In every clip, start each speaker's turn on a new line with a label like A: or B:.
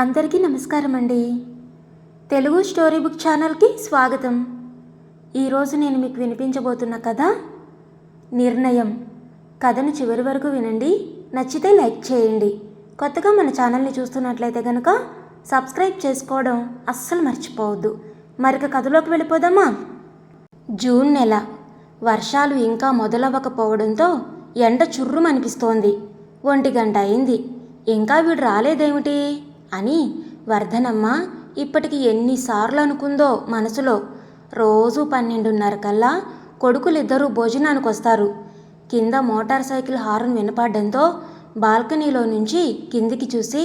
A: అందరికీ నమస్కారం అండి తెలుగు స్టోరీ బుక్ ఛానల్కి స్వాగతం. ఈరోజు నేను మీకు వినిపించబోతున్న కథ నిర్ణయం. కథను చివరి వరకు వినండి నచ్చితే లైక్ చేయండి. కొత్తగా మన ఛానల్ని చూస్తున్నట్లయితే కనుక సబ్స్క్రైబ్ చేసుకోవడం అస్సలు మర్చిపోవద్దు. మరిక కథలోకి వెళ్ళిపోదామా? జూన్ నెల. వర్షాలు ఇంకా మొదలవ్వకపోవడంతో ఎండ చుర్రుమనిపిస్తోంది. ఒంటి గంట అయింది. ఇంకా వీడు రాలేదేమిటి? అని వర్ధనమ్మ ఇప్పటికి ఎన్నిసార్లు అనుకుందో మనసులో. రోజు పన్నెండున్నర కల్లా కొడుకులిద్దరూ భోజనానికి వస్తారు కింద మోటార్ సైకిల్ హారన్ వినపడడంతో బాల్కనీలో నుంచి కిందికి చూసి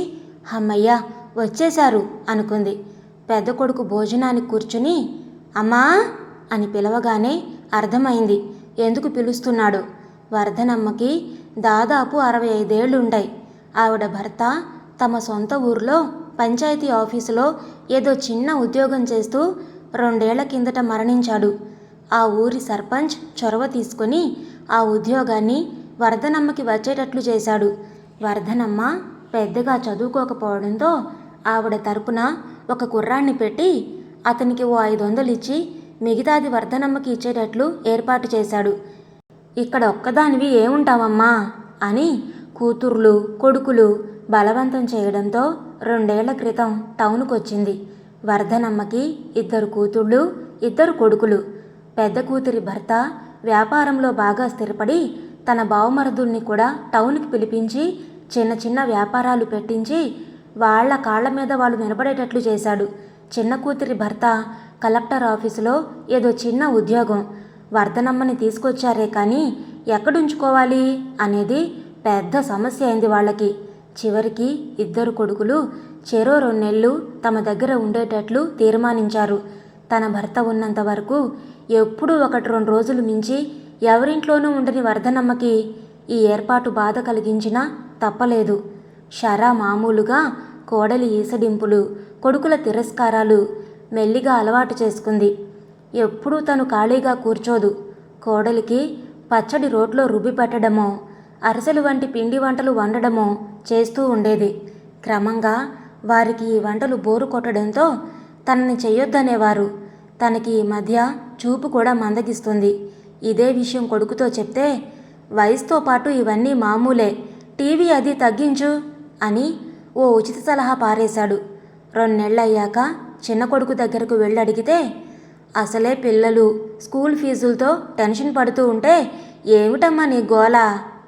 A: అమ్మయ్య వచ్చేశారు అనుకుంది. పెద్ద కొడుకు భోజనానికి కూర్చుని అమ్మా అని పిలవగానే అర్థమైంది. ఎందుకు పిలుస్తున్నాడు? వర్ధనమ్మకి దాదాపు అరవై ఐదేళ్ళుంటాయి ఆవిడ భర్త తమ సొంత ఊర్లో పంచాయతీ ఆఫీసులో ఏదో చిన్న ఉద్యోగం చేస్తూ రెండేళ్ళ కిందట మరణించాడు. ఆ ఊరి సర్పంచ్ చొరవ తీసుకొని ఆ ఉద్యోగాన్ని వర్ధనమ్మకి వచ్చేటట్లు చేశాడు. వర్ధనమ్మ పెద్దగా చదువుకోకపోవడంతో ఆవిడ తరపున ఒక కుర్రాన్ని పెట్టి అతనికి ఓ ఐదు వందలు ఇచ్చి మిగతాది వర్ధనమ్మకి ఇచ్చేటట్లు ఏర్పాటు చేశాడు. ఇక్కడ ఒక్కదానివి ఏముంటావమ్మా? అని కూతుర్లు కొడుకులు బలవంతం చేయడంతో రెండేళ్ళ క్రితం టౌన్కు వచ్చింది వర్ధనమ్మకి ఇద్దరు కూతుళ్ళు ఇద్దరు కొడుకులు. పెద్ద కూతురి భర్త వ్యాపారంలో బాగా స్థిరపడి తన బావమరుదుల్ని కూడా టౌన్కి పిలిపించి చిన్న చిన్న వ్యాపారాలు పెట్టించి వాళ్ళ కాళ్ళ మీద వాళ్ళు నిలబడేటట్లు చేశాడు. చిన్న కూతురి భర్త కలెక్టర్ ఆఫీసులో ఏదో చిన్న ఉద్యోగం. వర్ధనమ్మని తీసుకొచ్చారే కానీ ఎక్కడుంచుకోవాలి అనేది పెద్ద సమస్య అయింది వాళ్ళకి. చివరికి ఇద్దరు కొడుకులు చెరో రెండేళ్ళు తమ దగ్గర ఉండేటట్లు తీర్మానించారు. తన భర్త ఉన్నంత వరకు ఎప్పుడూ ఒకటి రెండు రోజులు మించి ఎవరింట్లోనూ ఉండని వర్ధనమ్మకి ఈ ఏర్పాటు బాధ కలిగించినా తప్పలేదు. షరా మామూలుగా కోడలి ఈసడింపులు కొడుకుల తిరస్కారాలు మెల్లిగా అలవాటు చేసుకుంది. ఎప్పుడూ తను ఖాళీగా కూర్చోదు. కోడలికి పచ్చడి రోట్లో రుబ్బి పెట్టడమో అరిసెలు వంటి పిండి వంటలు వండడము చేస్తూ ఉండేది. క్రమంగా వారికి ఈ వంటలు బోరు కొట్టడంతో తనని చేయొద్దనేవారు తనకి ఈ మధ్య చూపు కూడా మందగిస్తుంది. ఇదే విషయం కొడుకుతో చెప్తే వయసుతో పాటు ఇవన్నీ మామూలే. టీవీ అది తగ్గించు అని ఓ ఉచిత సలహా పారేశాడు. రెండేళ్ళయ్యాక చిన్న కొడుకు దగ్గరకు వెళ్ళి అడిగితే అసలే పిల్లలు స్కూల్ ఫీజులతో టెన్షన్ పడుతూ ఉంటే ఏమిటమ్మా నీ గోల?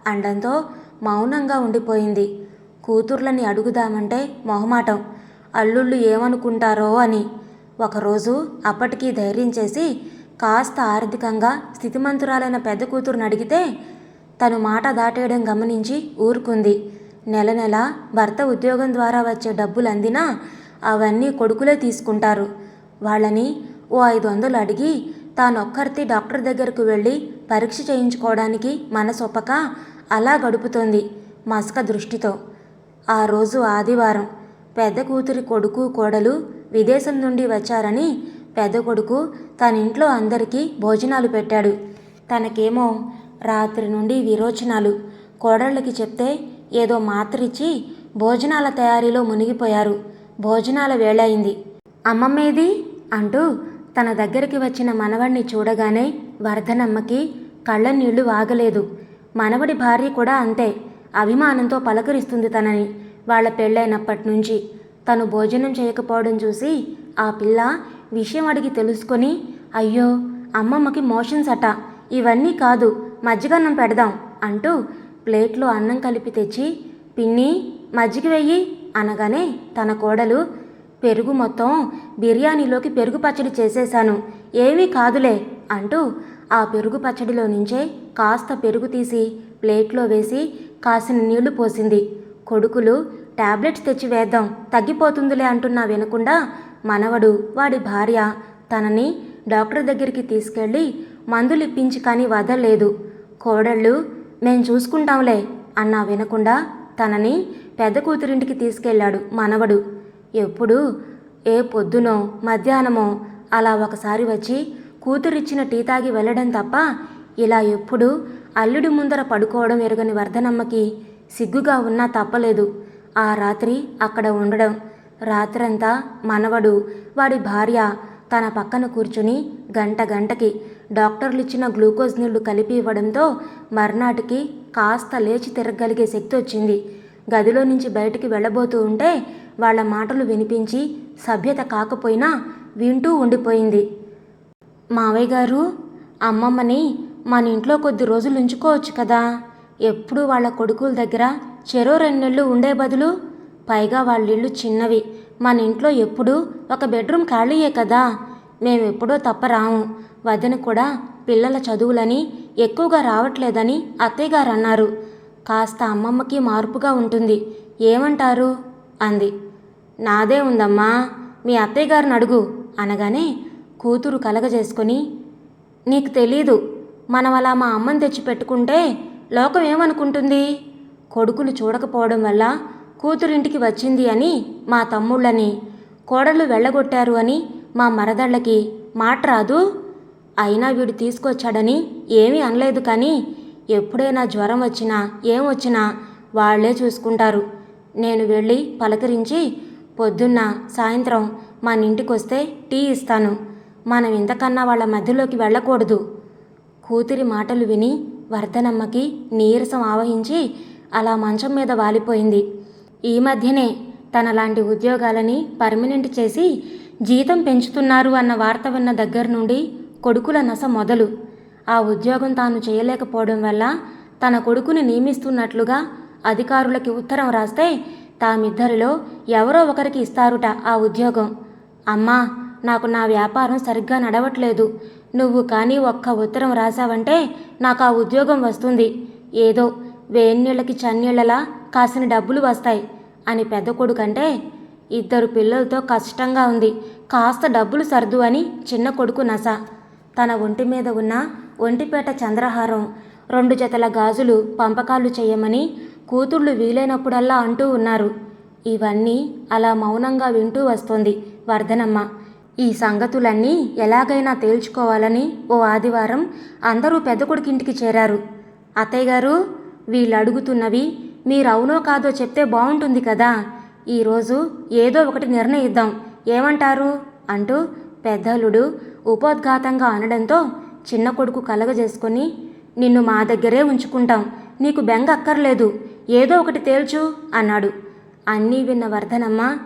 A: అండంతో మౌనంగా ఉండిపోయింది. కూతుర్లని అడుగుదామంటే మొహమాటం. అల్లుళ్ళు ఏమనుకుంటారో అని. ఒకరోజు అప్పటికీ ధైర్యం చేసి కాస్త ఆర్థికంగా స్థితిమంతురాలైన పెద్ద కూతురుని అడిగితే తను మాట దాటేయడం గమనించి ఊరుకుంది. నెల నెల భర్త ఉద్యోగం ద్వారా వచ్చే డబ్బులు అందినా అవన్నీ కొడుకులే తీసుకుంటారు. వాళ్ళని ఓ ఐదు వందలు అడిగి తానొక్కరితి డాక్టర్ దగ్గరకు వెళ్ళి పరీక్ష చేయించుకోవడానికి మనసొప్పక అలా గడుపుతోంది మసక దృష్టితో. ఆ రోజు ఆదివారం. పెద్ద కూతురి కొడుకు కోడలు విదేశం నుండి వచ్చారని పెద్ద కొడుకు తన ఇంట్లో అందరికీ భోజనాలు పెట్టాడు. తనకేమో రాత్రి నుండి విరోచనాలు. కోడళ్ళకి చెప్తే ఏదో మాత్రిచ్చి భోజనాల తయారీలో మునిగిపోయారు. భోజనాల వేళయింది అమ్మమ్మేది? అంటూ తన దగ్గరికి వచ్చిన మనవడిని చూడగానే వర్ధనమ్మకి కళ్ళ నీళ్ళు వాగలేదు. మనవడి భార్య కూడా అంతే. అభిమానంతో పలకరిస్తుంది తనని. వాళ్ళ పెళ్ళైనప్పటి నుంచి తను భోజనం చేయకపోవడం చూసి ఆ పిల్ల విషయం అడిగి తెలుసుకొని అయ్యో అమ్మమ్మకి మోషన్స్ అట. ఇవన్నీ కాదు మజ్జిగన్నం పెడదాం అంటూ ప్లేట్లో అన్నం కలిపి తెచ్చి పిన్ని మజ్జిగ వెయ్యి అనగానే తన కోడలు పెరుగు మొత్తం బిర్యానీలోకి పెరుగు పచ్చడి చేసేశాను. ఏమీ కాదులే అంటూ ఆ పెరుగు పచ్చడిలో నుంచే కాస్త పెరుగు తీసి ప్లేట్లో వేసి కాసిన నీళ్ళు పోసింది. కొడుకులు టాబ్లెట్స్ తెచ్చి వేద్దాం తగ్గిపోతుందిలే అంటున్నా వినకుండా మనవడు వాడి భార్య తనని డాక్టర్ దగ్గరికి తీసుకెళ్ళి మందులు ఇప్పించి కానీ వదలలేదు. కోడళ్ళు మేం చూసుకుంటాంలే అన్నా వినకుండా తనని పెద్ద కూతురింటికి తీసుకెళ్ళాడు మనవడు. ఎప్పుడు ఏ పొద్దునో మధ్యాహ్నమో అలా ఒకసారి వచ్చి కూతురిచ్చిన టీ తాగి వెళ్ళడం తప్ప ఇలా ఎప్పుడు అల్లుడి ముందర పడుకోవడం ఎరగని వర్ధనమ్మకి సిగ్గుగా ఉన్నా తప్పలేదు. ఆ రాత్రి అక్కడ ఉండడం. రాత్రంతా మనవడు వాడి భార్య తన పక్కన కూర్చుని గంట గంటకి డాక్టర్లు ఇచ్చిన గ్లూకోజ్ నీళ్ళు కలిపి ఇవ్వడంతో మర్నాటికి కాస్త లేచి తిరగగలిగే శక్తి వచ్చింది. గదిలో నుంచి బయటికి వెళ్ళబోతూ ఉంటే వాళ్ళ మాటలు వినిపించి సభ్యత కాకపోయినా వింటూ ఉండిపోయింది. మావయ్య గారు అమ్మమ్మని మన ఇంట్లో కొద్ది రోజులు ఉంచుకోవచ్చు కదా? ఎప్పుడూ వాళ్ళ కొడుకుల దగ్గర చెరో రెండు నెలలు ఉండే బదులు పైగా వాళ్ళ ఇళ్ళు చిన్నవి. మన ఇంట్లో ఎప్పుడూ ఒక బెడ్రూమ్ ఖాళీయే కదా? మేమెప్పుడో తప్ప రాము. వదిన కూడా పిల్లల చదువులని ఎక్కువగా రావట్లేదని అత్తయ్య గారు అన్నారు. కాస్త అమ్మమ్మకి మార్పుగా ఉంటుంది. ఏమంటారు? అంది. నాదే ఉందమ్మా మీ అత్తయ్య గారిని అడుగు అనగానే కూతురు కలగజేసుకొని నీకు తెలీదు మనం అలా మా అమ్మని తెచ్చి పెట్టుకుంటే లోకం ఏమనుకుంటుంది? కొడుకులు చూడకపోవడం వల్ల కూతురింటికి వచ్చింది అని మా తమ్ముళ్ళని కోడళ్ళు వెళ్ళగొట్టారు అని మా మరదళ్ళకి మాట రాదు? అయినా వీడు తీసుకొచ్చాడని ఏమీ అనలేదు కానీ ఎప్పుడైనా జ్వరం వచ్చినా ఏం వచ్చినా వాళ్ళే చూసుకుంటారు. నేను వెళ్ళి పలకరించి పొద్దున్న సాయంత్రం మన ఇంటికి వస్తే టీ ఇస్తాను. మనం ఇంతకన్నా వాళ్ళ మధ్యలోకి వెళ్ళకూడదు. కూతురి మాటలు విని వర్ధనమ్మకి నీరసం ఆవహించి అలా మంచం మీద వాలిపోయింది. ఈ మధ్యనే తనలాంటి ఉద్యోగాలని పర్మనెంట్ చేసి జీతం పెంచుతున్నారు అన్న వార్త విన్న దగ్గర నుండి కొడుకుల నస మొదలు. ఆ ఉద్యోగం తాను చేయలేకపోవడం వల్ల తన కొడుకుని నియమిస్తున్నట్లుగా అధికారులకి ఉత్తరం రాస్తే తామిద్దరిలో ఎవరో ఒకరికి ఇస్తారుట ఆ ఉద్యోగం. అమ్మా నాకు నా వ్యాపారం సరిగ్గా నడవట్లేదు. నువ్వు కానీ ఒక్క ఉత్తరం రాసావంటే నాకు ఆ ఉద్యోగం వస్తుంది. ఏదో వేన్నీళ్ళకి చన్నీళ్ళలా కాసిన డబ్బులు వస్తాయి అని పెద్ద కొడుకంటే ఇద్దరు పిల్లలతో కష్టంగా ఉంది. కాస్త డబ్బులు సర్దు అని చిన్న కొడుకు నస. తన ఒంటి మీద ఉన్న ఒంటిపేట చంద్రహారం రెండు జతల గాజులు పంపకాలు చేయమని కూతుళ్ళు వీలైనప్పుడల్లా అంటూ ఉన్నారు. ఇవన్నీ అలా మౌనంగా వింటూ వస్తోంది వర్ధనమ్మ ఈ సంగతులన్నీ ఎలాగైనా తేల్చుకోవాలని ఓ ఆదివారం అందరూ పెద్ద కొడుకింటికి చేరారు. అత్తయ్య గారు వీళ్ళు అడుగుతున్నవి మీరు అవునో కాదో చెప్తే బాగుంటుంది కదా. ఈరోజు ఏదో ఒకటి నిర్ణయిద్దాం. ఏమంటారు? అంటూ పెద్దలుడు ఉపోద్ఘాతంగా అనడంతో చిన్న కొడుకు కలగజేసుకొని నిన్ను మా దగ్గరే ఉంచుకుంటాం. నీకు బెంగ అక్కర్లేదు ఏదో ఒకటి తేల్చు అన్నాడు. అన్నీ విన్న వర్ధనమ్మ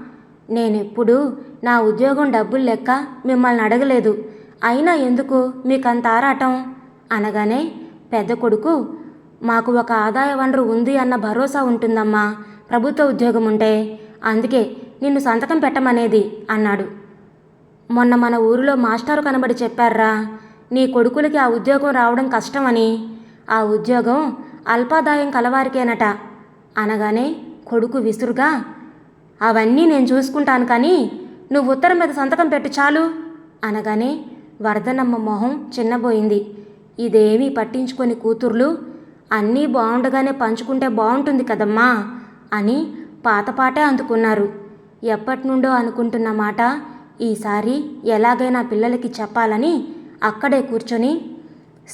A: నేనెప్పుడు నా ఉద్యోగం డబ్బులు లెక్క మిమ్మల్ని అడగలేదు. అయినా ఎందుకు మీకంత ఆరాటం? అనగానే పెద్ద కొడుకు మాకు ఒక ఆదాయ వనరు ఉంది అన్న భరోసా ఉంటుందమ్మా. ప్రభుత్వ ఉద్యోగం ఉంటే అందుకే నిన్ను సంతకం పెట్టమనేది అన్నాడు. మొన్న మన ఊరిలో మాస్టారు కనబడి చెప్పారా నీ కొడుకులకి ఆ ఉద్యోగం రావడం కష్టమని. ఆ ఉద్యోగం అల్పాదాయం కలవారికేనట. అనగానే కొడుకు విసురుగా అవన్నీ నేను చూసుకుంటాను కానీ నువ్వు ఉత్తరం మీద సంతకం పెట్టు చాలు అనగానే వరదనమ్మ మొహం చిన్నబోయింది. ఇదేమీ పట్టించుకొని కూతుర్లు అన్నీ బాగుండగానే పంచుకుంటే బాగుంటుంది కదమ్మా అని పాతపాటే అందుకున్నారు. ఎప్పటి నుండో అనుకుంటున్న మాట ఈసారి ఎలాగైనా పిల్లలకి చెప్పాలని అక్కడే కూర్చొని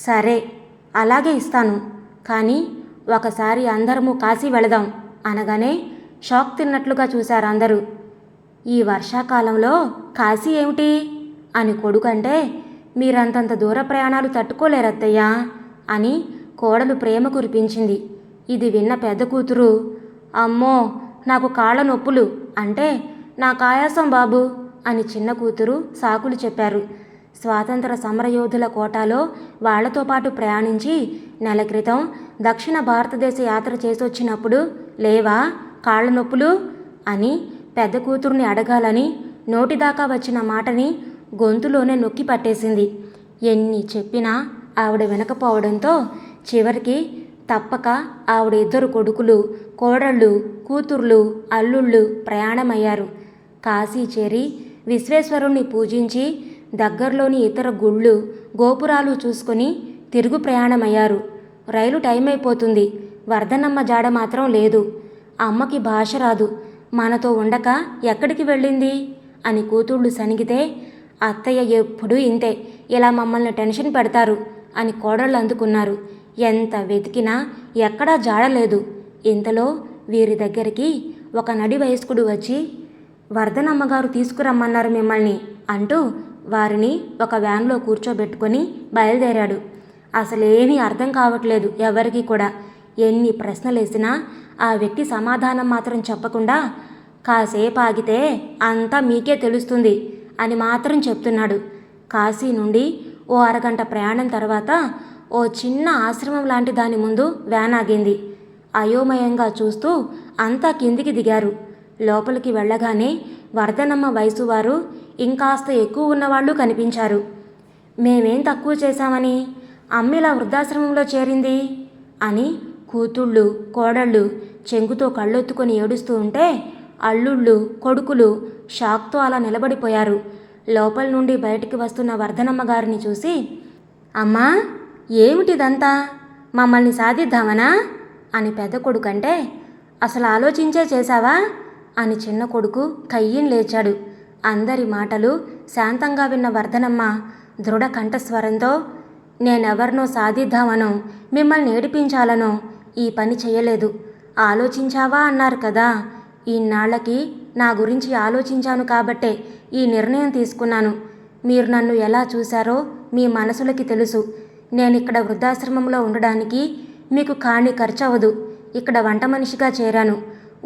A: సరే అలాగే ఇస్తాను కానీ ఒకసారి అందరము కాశీ వెళదాం. అనగానే షాక్ తిన్నట్లుగా చూశారు అందరూ. ఈ వర్షాకాలంలో కాశీ ఏమిటి? అని కొడుకంటే మీరంతంత దూర ప్రయాణాలు తట్టుకోలేరత్తయ్యా అని కోడలు ప్రేమ కురిపించింది. ఇది విన్న పెద్ద కూతురు అమ్మో నాకు కాళ్ళ నొప్పులు అంటే నాకు ఆయాసం బాబు అని చిన్న కూతురు సాకులు చెప్పారు. స్వాతంత్ర సమరయోధుల కోటాలో వాళ్ళతో పాటు ప్రయాణించి నెల క్రితం దక్షిణ భారతదేశ యాత్ర చేసొచ్చినప్పుడు లేవా కాళ్ళ నొప్పులు అని పెద్ద కూతుర్ని అడగాలని నోటిదాకా వచ్చిన మాటని గొంతులోనే నొక్కి పట్టేసింది. ఎన్ని చెప్పినా ఆవిడ వినకపోవడంతో చివరికి తప్పక ఆవిడ ఇద్దరు కొడుకులు కోడళ్ళు కూతుర్లు అల్లుళ్ళు ప్రయాణమయ్యారు. కాశీ చేరి విశ్వేశ్వరుణ్ణి పూజించి దగ్గరలోని ఇతర గుళ్ళు గోపురాలు చూసుకొని తిరుగు ప్రయాణమయ్యారు. రైలు టైం అయిపోతుంది వర్ధనమ్మ జాడ మాత్రం లేదు. అమ్మకి భాష రాదు. మనతో ఉండక ఎక్కడికి వెళ్ళింది? అని కూతుళ్ళు సనిగితే అత్తయ్య ఎప్పుడూ ఇంతే. ఇలా మమ్మల్ని టెన్షన్ పెడతారు అని కోడళ్ళు అందుకున్నారు. ఎంత వెతికినా ఎక్కడా జాడలేదు ఇంతలో వీరి దగ్గరికి ఒక నడి వయస్కుడు వచ్చి వర్ధనమ్మగారు తీసుకురమ్మన్నారు మిమ్మల్ని అంటూ వారిని ఒక వ్యాన్లో కూర్చోబెట్టుకొని బయలుదేరాడు. అసలేమీ అర్థం కావట్లేదు ఎవరికి కూడా. ఎన్ని ప్రశ్నలు వేసినా ఆ వ్యక్తి సమాధానం మాత్రం చెప్పకుండా కాసేపు ఆగితే అంతా మీకే తెలుస్తుంది అని మాత్రం చెప్తున్నాడు. కాశీ నుండి ఓ అరగంట ప్రయాణం తర్వాత ఓ చిన్న ఆశ్రమం లాంటి దాని ముందు వ్యాన్ ఆగింది. అయోమయంగా చూస్తూ అంతా కిందికి దిగారు. లోపలికి వెళ్ళగానే వర్ధనమ్మ వయసు వారు ఇంకాస్త ఎక్కువ ఉన్నవాళ్ళు కనిపించారు. మేమేం తక్కువ చేశామని? అమ్మిలా వృద్ధాశ్రమంలో చేరింది అని కూతుళ్ళు కోడళ్ళు చెంగుతో కళ్ళొత్తుకొని ఏడుస్తూ ఉంటే అల్లుళ్ళు కొడుకులు షాక్తో అలా నిలబడిపోయారు. లోపల నుండి బయటికి వస్తున్న వర్ధనమ్మ గారిని చూసి అమ్మా ఏమిటిదంతా? మమ్మల్ని సాధిద్దామనా? అని పెద్ద కొడుకంటే అసలు ఆలోచించే చేశావా? అని చిన్న కొడుకు కయ్యం లేచాడు. అందరి మాటలు శాంతంగా విన్న వర్ధనమ్మ దృఢ కంఠస్వరంతో నేనెవరినో సాధిద్దామనో మిమ్మల్ని ఏడిపించాలనో ఈ పని చేయలేదు ఆలోచించావా అన్నారు కదా. ఈనాళ్ళకి నా గురించి ఆలోచించాను కాబట్టే ఈ నిర్ణయం తీసుకున్నాను. మీరు నన్ను ఎలా చూశారో మీ మనసులకి తెలుసు. నేను ఇక్కడ వృద్ధాశ్రమంలో ఉండడానికి మీకు కాణి ఖర్చవదు ఇక్కడ వంట మనిషిగా చేరాను.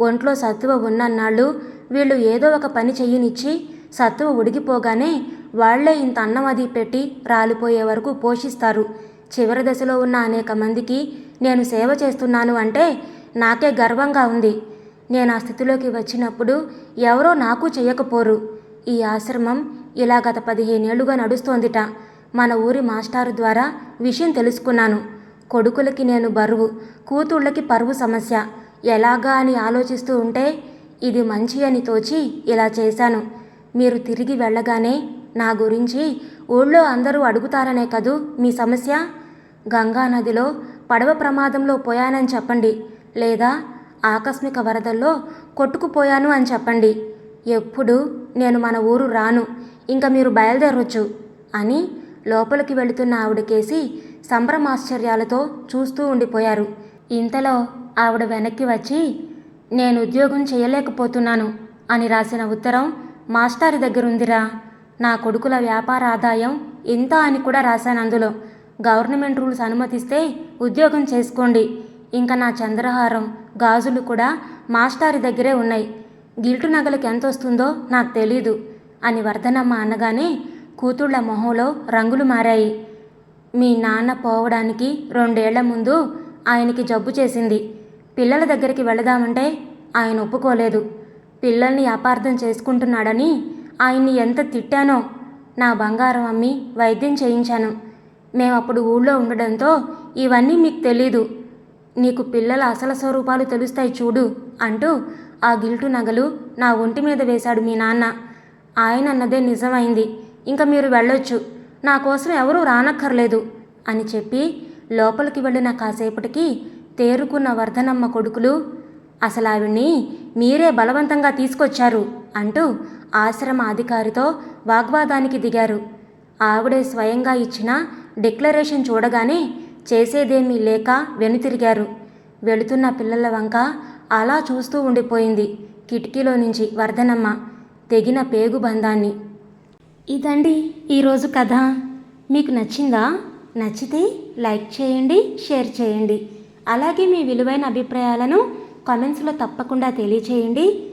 A: ఒంట్లో సత్తువ ఉన్నన్నాళ్ళు వీళ్ళు ఏదో ఒక పని చెయ్యనిచ్చి సత్తువ ఉడిగిపోగానే వాళ్ళే ఇంత అన్నం అది పెట్టి రాలిపోయే వరకు పోషిస్తారు. చివరి దశలో ఉన్న అనేక మందికి నేను సేవ చేస్తున్నాను అంటే నాకే గర్వంగా ఉంది. నేను ఆ స్థితిలోకి వచ్చినప్పుడు ఎవరో నాకు చేయకపోరు. ఈ ఆశ్రమం ఇలా గత పదిహేనేళ్ళుగా నడుస్తోందిట. మన ఊరి మాస్టారు ద్వారా విషయం తెలుసుకున్నాను. కొడుకులకి నేను బరువు కూతుళ్ళకి పరువు సమస్య. ఎలాగా అని ఆలోచిస్తూ ఉంటే ఇది మంచి అని తోచి ఇలా చేశాను. మీరు తిరిగి వెళ్ళగానే నా గురించి ఊళ్ళో అందరూ అడుగుతారనే కదూ మీ సమస్య? గంగా నదిలో పడవ ప్రమాదంలో పోయానని చెప్పండి. లేదా ఆకస్మిక వరదల్లో కొట్టుకుపోయాను అని చెప్పండి. ఎప్పుడు నేను మన ఊరు రాను. ఇంకా మీరు బయలుదేరొచ్చు అని లోపలికి వెళుతున్న ఆవిడకేసి సంభ్రమాశ్చర్యాలతో చూస్తూ ఉండిపోయారు. ఇంతలో ఆవిడ వెనక్కి వచ్చి నేను ఉద్యోగం చేయలేకపోతున్నాను అని రాసిన ఉత్తరం మాస్టారి దగ్గరుందిరా. నా కొడుకుల వ్యాపార ఆదాయం ఇంత అని కూడా రాశాను అందులో. గవర్నమెంట్ రూల్స్ అనుమతిస్తే ఉద్యోగం చేసుకోండి. ఇంకా నా చంద్రహారం గాజులు కూడా మాస్టారి దగ్గరే ఉన్నాయి. గిల్టు నగలకు ఎంత వస్తుందో నాకు తెలీదు అని వర్ధనమ్మ అనగానే కూతుళ్ళ మొహంలో రంగులు మారాయి. మీ నాన్న పోవడానికి రెండేళ్ళ ముందు ఆయనకి జబ్బు చేసింది. పిల్లల దగ్గరికి వెళదామంటే ఆయన ఒప్పుకోలేదు. పిల్లల్ని అపార్థం చేసుకుంటున్నాడని ఆయన్ని ఎంత తిట్టానో నా బంగారం అమ్మి వైద్యం చేయించాను. మేము అప్పుడు ఊళ్ళో ఉండడంతో ఇవన్నీ మీకు తెలీదు. నీకు పిల్లల అసలు స్వరూపాలు తెలుస్తాయి చూడు అంటూ ఆ గిల్టు నగలు నా ఒంటి మీద వేశాడు మీ నాన్న. ఆయన అన్నదే నిజమైంది. ఇంకా మీరు వెళ్ళొచ్చు. నా కోసం ఎవరూ రానక్కర్లేదు అని చెప్పి లోపలికి వెళ్ళిన కాసేపటికి తేరుకున్న వర్ధనమ్మ కొడుకులు అసలు ఆవిడ్ని మీరే బలవంతంగా తీసుకొచ్చారు అంటూ ఆశ్రమ అధికారితో వాగ్వాదానికి దిగారు. ఆవిడే స్వయంగా ఇచ్చిన డిక్లరేషన్ చూడగానే చేసేదేమీ లేక వెనుతిరిగారు. వెళుతున్న పిల్లల వంక అలా చూస్తూ ఉండిపోయింది కిటికీలో నుంచి వర్ధనమ్మ తెగిన పేగు బంధాన్ని. ఇదండి ఈరోజు కథ. మీకు నచ్చిందా? నచ్చితే లైక్ చేయండి షేర్ చేయండి. అలాగే మీ విలువైన అభిప్రాయాలను కామెంట్స్లో తప్పకుండా తెలియచేయండి.